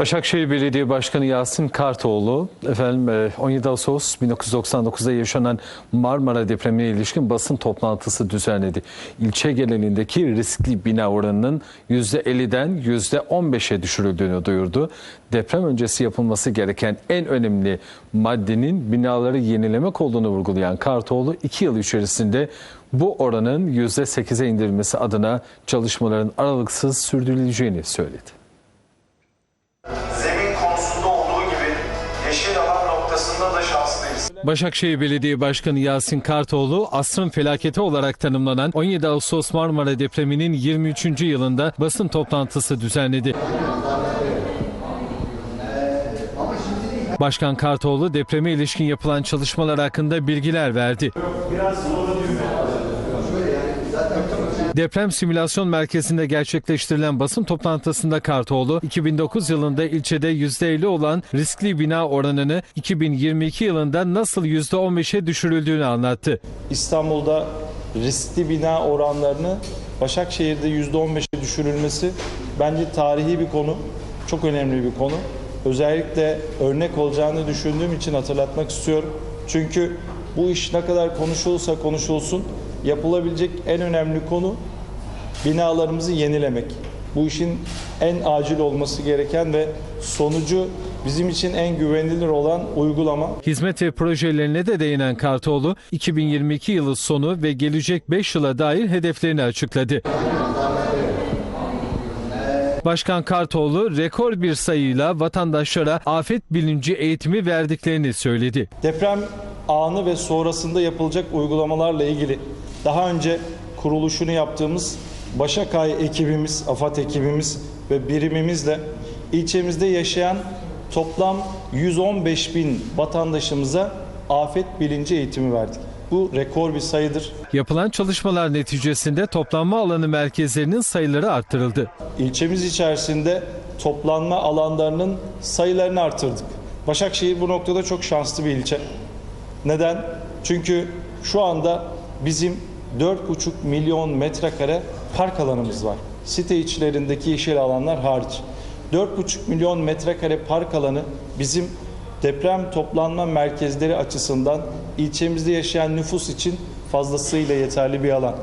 Başakşehir Belediye Başkanı Yasin Kartoğlu, efendim e, 17 Ağustos 1999'da yaşanan Marmara depremine ilişkin basın toplantısı düzenledi. İlçe genelindeki riskli bina oranının %50'den %15'e düşürüldüğünü duyurdu. Deprem öncesi yapılması gereken en önemli maddenin binaları yenilemek olduğunu vurgulayan Kartoğlu, 2 yıl içerisinde bu oranın %8'e indirilmesi adına çalışmaların aralıksız sürdürüleceğini söyledi. Noktasında da şanslıyız. Başakşehir Belediye Başkanı Yasin Kartoğlu, asrın felaketi olarak tanımlanan 17 Ağustos Marmara depreminin 23. yılında basın toplantısı düzenledi. Başkan Kartoğlu depreme ilişkin yapılan çalışmalar hakkında bilgiler verdi. Deprem Simülasyon Merkezi'nde gerçekleştirilen basın toplantısında Kartoğlu, 2009 yılında ilçede %50 olan riskli bina oranını 2022 yılında nasıl %15'e düşürüldüğünü anlattı. İstanbul'da riskli bina oranlarını Başakşehir'de %15'e düşürülmesi bence tarihi bir konu, çok önemli bir konu. Özellikle örnek olacağını düşündüğüm için hatırlatmak istiyorum. Çünkü bu iş ne kadar konuşulsa konuşulsun yapılabilecek en önemli konu binalarımızı yenilemek. Bu işin en acil olması gereken ve sonucu bizim için en güvenilir olan uygulama. Hizmet ve projelerine de değinen Kartoğlu, 2022 yılı sonu ve gelecek 5 yıla dair hedeflerini açıkladı. Başkan Kartoğlu rekor bir sayıyla vatandaşlara afet bilinci eğitimi verdiklerini söyledi. Deprem anı ve sonrasında yapılacak uygulamalarla ilgili daha önce kuruluşunu yaptığımız Başakay ekibimiz, AFAD ekibimiz ve birimimizle ilçemizde yaşayan toplam 115 bin vatandaşımıza afet bilinci eğitimi verdik. Bu rekor bir sayıdır. Yapılan çalışmalar neticesinde toplanma alanı merkezlerinin sayıları arttırıldı. İlçemiz içerisinde toplanma alanlarının sayılarını artırdık. Başakşehir bu noktada çok şanslı bir ilçe. Neden? Çünkü şu anda bizim 4,5 milyon metrekare park alanımız var. Site içlerindeki yeşil alanlar hariç. 4,5 milyon metrekare park alanı bizim deprem toplanma merkezleri açısından ilçemizde yaşayan nüfus için fazlasıyla yeterli bir alan.